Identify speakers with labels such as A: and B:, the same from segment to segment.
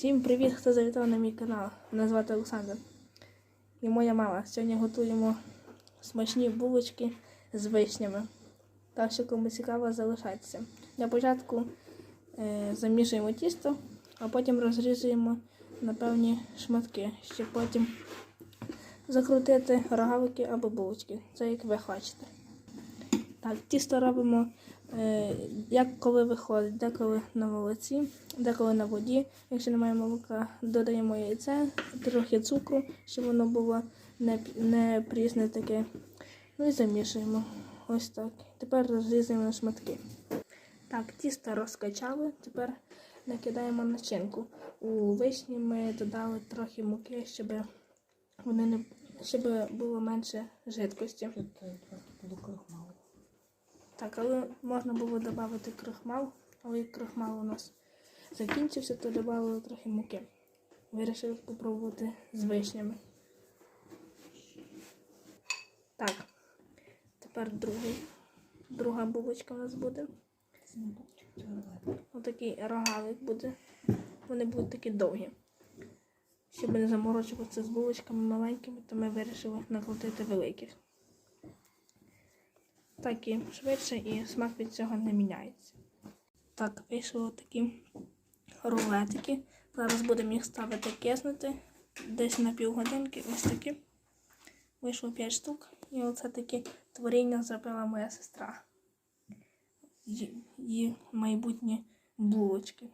A: Всім привіт, хто завітав на мій канал. Мене звати Олександр. І моя мама. Сьогодні готуємо смачні булочки з вишнями. Так що кому цікаво, залишайтеся. Для початку е, замішуємо тісто, а потім розрізуємо на певні шматки, щоб потім закрутити рогалики або булочки. Це як ви хочете. Так, тісто робимо як коли виходить, деколи на молоці, деколи на воді. Якщо немає молока, додаємо яйце, трохи цукру, щоб воно було не, не прісне таке. Ну і замішуємо. Ось так. Тепер розрізуємо на шматки. Так, тісто розкачали, тепер накидаємо начинку. У вишні ми додали трохи муки, щоб вони не щоб було менше жидкості.
B: Трохи було крохмалу.
A: Так, але можна було додати крохмал, але як крохмал у нас закінчився, то додали трохи муки. Вирішили спробувати з вишнями. Так, тепер другий. Друга булочка у нас буде. Отакий рогалик буде. Вони будуть такі довгі. Щоб не заморочуватися з булочками маленькими, то ми вирішили накрутити великих. Так і швидше і смак від цього не міняється. Так, вийшли такі рулетики. Зараз будемо їх ставити киснути. Десь на півгодинки. Ось такі. Вийшло 5 штук. І оце такі творіння зробила моя сестра. Її майбутні булочки.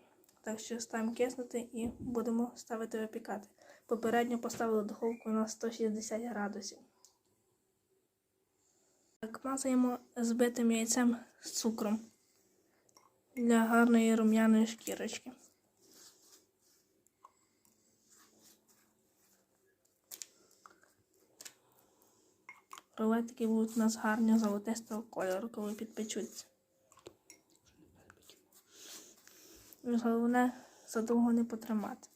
A: Так що ставимо киснути і будемо ставити випікати. Попередньо поставили духовку на 160 градусів. Так, мазаємо збитим яйцем з цукром для гарної рум'яної шкірочки. Рулетики будуть у нас гарні золотистого кольору, коли підпечуться. Головне задовго не потримати.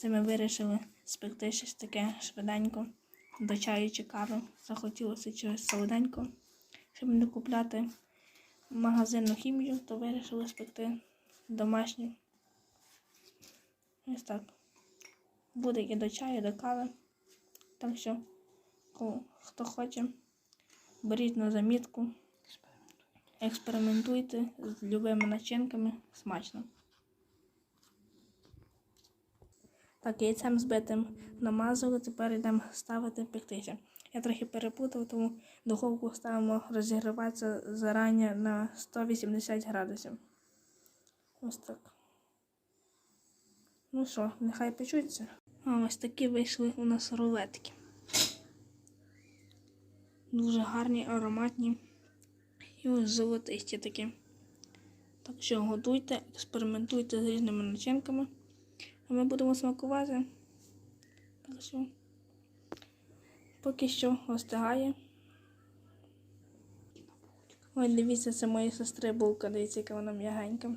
A: Це ми вирішили спекти щось таке швиденько до чаю чи кави. Захотілося чогось солоденького. Щоб не купляти магазинну хімію, то вирішили спекти домашню. Ось так. Буде і до чаю, і до кави. Так що, хто хоче, беріть на замітку, експериментуйте з любими начинками смачно. Так, яйцем збитим намазали, тепер йдемо ставити пектися. Я трохи перепутав, тому духовку ставимо розігріватися зарані на 180 градусів. Ось так. Ну що, нехай печуться. А ось такі вийшли у нас рулетки. Дуже гарні, ароматні. І ось золотисті такі. Так що готуйте, експериментуйте з різними начинками. А ми будемо смакувати. Так що поки що остигає. Ой, дивіться, це моєї сестри булка, дивіться, яка вона м'ягенька.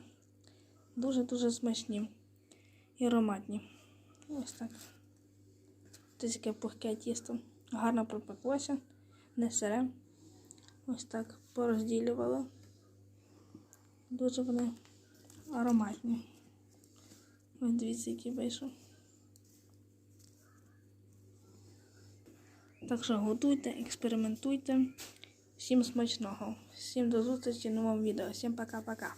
A: Дуже-дуже смачні і ароматні. Ось так. Ось таке пухке тісто. Гарно пропеклося, не сире. Ось так порозділювала. Дуже вони ароматні. Дивіться, який вийшов. Так що готуйте, експериментуйте. Всім смачного. Всім до зустрічі в новому відео. Всім пока-пока.